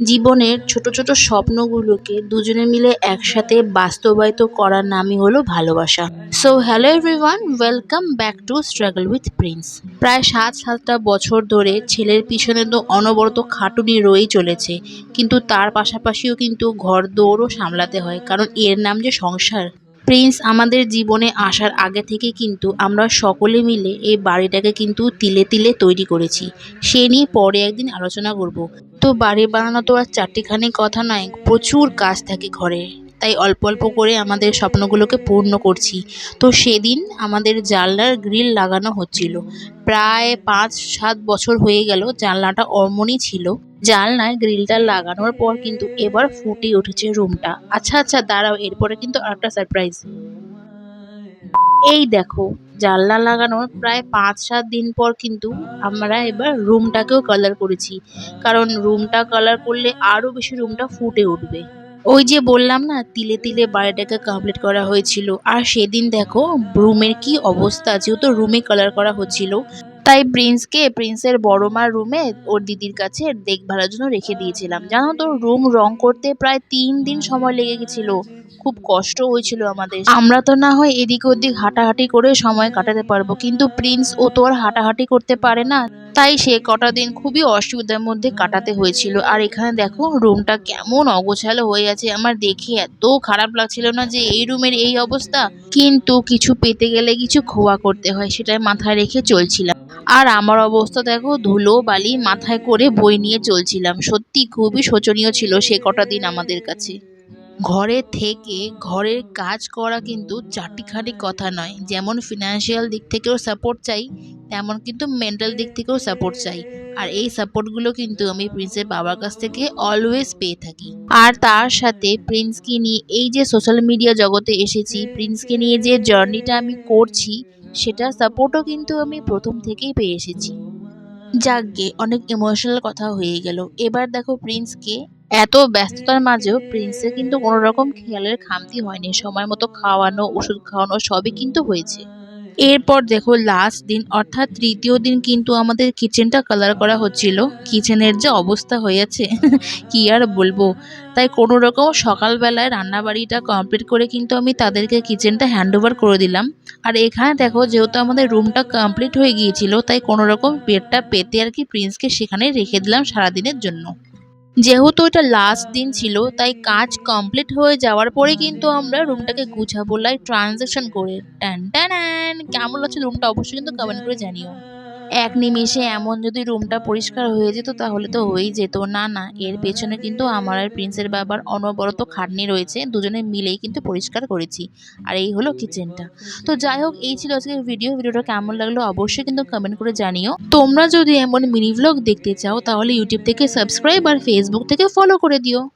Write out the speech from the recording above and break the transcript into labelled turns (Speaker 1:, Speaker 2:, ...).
Speaker 1: জীবনের ছোট ছোট স্বপ্নগুলোকে দুজনে মিলে একসাথে বাস্তবায়িত করার নামই হলো ভালোবাসা। So hello everyone welcome back to struggle with Prince প্রায় সাত সাতটা বছর ধরে ছেলের পিছনে তো অনবরত খাটুনি রয়েই চলেছে, কিন্তু তার পাশাপাশিও কিন্তু ঘর দৌড়ও সামলাতে হয়, কারণ এর নাম যে সংসার। প্রিন্স আমাদের জীবনে আসার আগে থেকে কিন্তু আমরা সকলে মিলে এই বাড়িটাকে কিন্তু তিলে তিলে তৈরি করেছি। সে নিয়ে পরে একদিন আলোচনা করব। তো বাড়ি বানানো তো আর চারটিখানি কথা নয় প্রচুর কাজ থাকে ঘরে। তাই অল্প অল্প করে আমাদের স্বপ্নগুলোকে পূর্ণ করছি। তো সেদিন আমাদের জানলার গ্রিল লাগানো হচ্ছিল। প্রায় পাঁচ, সাত বছর হয়ে গেল জানলাটা অমনই ছিল। জানলায় গ্রিলটা লাগানোর পর কিন্তু এবার ফুটে উঠেছে রুমটা। আচ্ছা আচ্ছা দাঁড়াও, এরপরে কিন্তু আরেকটা সারপ্রাইজ এই দেখো জানলা লাগানোর প্রায় পাঁচ সাত দিন পর কিন্তু আমরা এবার রুমটাকেও কালার করেছি। কারণ রুমটা কালার করলে আরও বেশি রুমটা ফুটে উঠবে। ওই যে বললাম না, তিলে তিলে বাড়িটাকে কমপ্লিট করা হয়েছিল। আর সেদিন দেখো রুমের কি অবস্থা, যেহেতু রুমে কালার করা হচ্ছিল। তাই প্রিন্সকে প্রিন্সের বড় মার রুমে ওর দিদির কাছে দেখভালের জন্য রেখে দিয়েছিলাম। জানো তো, রুম রং করতে প্রায় তিন দিন সময় লেগে গেছিল। খুব কষ্ট হয়েছিল আমাদের। আমরা তো না হয় এদিক ওদিক হাঁটাহাঁটি করে সময় কাটাতে পারব, কিন্তু প্রিন্স ও তো আর হাঁটাহাঁটি করতে পারে না। তাই সে কটা দিন খুবই অসুবিধার মধ্যে কাটাতে হয়েছিল। আর এখানে দেখো, রুমটা কেমন অগোছালো হয়ে আছে। আমার দেখে এত খারাপ লাগছিল না যে এই রুমের এই অবস্থা। কিন্তু কিছু পেতে গেলে কিছু খোয়া করতে হয় সেটাই মাথায় রেখে চলছিলাম। আর আমার অবস্থা দেখো, ধুলো, বালি মাথায় করে বই নিয়ে চলছিলাম। সত্যি খুবই শোচনীয় ছিল সে কটা দিন আমাদের কাছে। ঘরে থেকে ঘরের কাজ করা কিন্তু চারটিখানি কথা নয়। যেমন ফিনান্সিয়াল দিক থেকেও সাপোর্ট চাই, তেমন কিন্তু মেন্টাল দিক থেকেও সাপোর্ট চাই। আর এই সাপোর্টগুলো কিন্তু আমি প্রিন্সের বাবার কাছ থেকে অলওয়েজ পেয়ে থাকি। আর তার সাথে প্রিন্সকে নিয়ে এই যে সোশ্যাল মিডিয়া জগতে এসেছি প্রিন্সকে নিয়ে যে জার্নিটা আমি করছি সেটা সাপোর্টও কিন্তু আমি প্রথম থেকেই পেয়ে এসেছি। যাকগে, অনেক ইমোশনাল কথা হয়ে গেল। এবার দেখো প্রিন্সকে এত ব্যস্ততার মাঝেও প্রিন্সের কিন্তু কোনো রকম খেয়ালের খামতি হয়নি। সময় মতো খাওয়ানো, ওষুধ খাওয়ানো সবই কিন্তু হয়েছে। এরপর দেখো লাস্ট দিন, অর্থাৎ তৃতীয় দিন কিন্তু আমাদের কিচেনটা কালার করা হচ্ছিল। কিচেনের যে অবস্থা হয়েছে, কি আর বলব? তাই কোনো রকম সকালবেলায় রান্নাবাড়িটা কমপ্লিট করে কিন্তু আমি তাদেরকে কিচেনটা হ্যান্ড ওভার করে দিলাম। আর এখানে দেখো, যেহেতু আমাদের রুমটা কমপ্লিট হয়ে গিয়েছিল, তাই কোনো রকম বেডটা পেতে আর কি প্রিন্সকে সেখানে রেখে দিলাম সারাদিনের জন্য। যেহেতু এটা লাস্ট দিন ছিল, তাই কাজ কমপ্লিট হয়ে যাওয়ার পরে কিন্তু আমরা রুমটাকে গুছাবো লাই ট্রানজ্যাকশন করে। ট্যান ট্যান কেমন লাগছে রুমটা অবশ্যই কিন্তু কমেন্ট করে জানিও। এক নিমেষে এমন যদি রুমটা পরিষ্কার হয়ে যেত, তাহলে তো হয়েই যেত। না না, এর পেছনে কিন্তু আমার আর প্রিন্সের বাবার অনবরত খাটনি রয়েছে। দুজনে মিলেই কিন্তু পরিষ্কার করেছি। আর এই হলো কিচেনটা। তো যাই হোক, এই ছিল আজকের ভিডিও। ভিডিওটা কেমন লাগল অবশ্যই কিন্তু কমেন্ট করে জানিও। তোমরা যদি এমন মিনি ভ্লগ দেখতে চাও, তাহলে ইউটিউব থেকে সাবস্ক্রাইব আর ফেসবুক থেকে ফলো করে দিও।